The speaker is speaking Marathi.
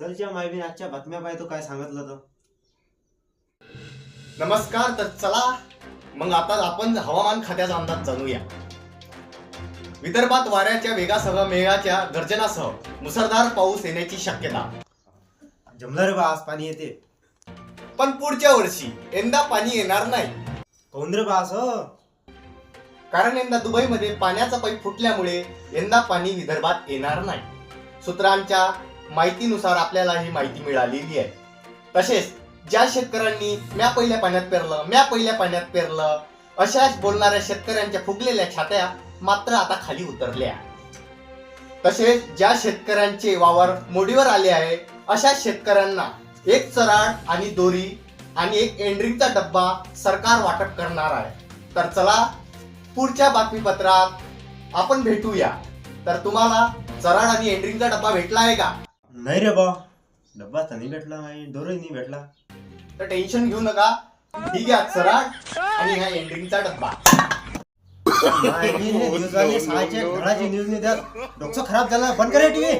चलच्या मायबीन आजच्या बातम्या पाहतो काय सांगितलं तर. नमस्कार तर चला मग आता आपण हवामान खात्याचा अंदाज जाणूया. विदर्भात वाऱ्याच्या वेगासह मेघाच्या गर्जनासह मुसळधार पाऊस येण्याची शक्यता. जमलं रे बा आज पाणी येते. पण पुढच्या वर्षी यंदा पाणी येणार नाही. कोण रे बा असं? कारण यंदा दुबईमध्ये पाण्याचा पाईप फुटल्यामुळे यंदा पाणी विदर्भात येणार नाही. सूत्रांच्या माहितीनुसार आपल्याला ही माहिती मिळालेली आहे. तसेच ज्या शेतकऱ्यांनी म्या पहिल्या पाण्यात पेरलं म्या पहिल्या पाण्यात पेरलं अशाच बोलणाऱ्या शेतकऱ्यांच्या फुगलेल्या छात्या मात्र आता खाली उतरल्या. तसेच ज्या शेतकऱ्यांचे वावर मोडीवर आले आहे अशा शेतकऱ्यांना एक चराड आणि दोरी आणि एक एंड्रिंगचा डब्बा सरकार वाटप करणार आहे. तर चला पुढच्या बातमीपत्रात आपण भेटूया. तर तुम्हाला चराड आणि एंड्रिंगचा डब्बा भेटला आहे का? नाही रे बा. डब्बा तर नाही भेटला नाही दोरही नाही भेटला. तर टेन्शन घेऊ नका. ही घ्या चराड आणि ह्या एंड्रिंगचा डब्बा. सहाच्या घराची न्यूज नाही द्या डोकं खराब झाला. बंद करे टीव्ही.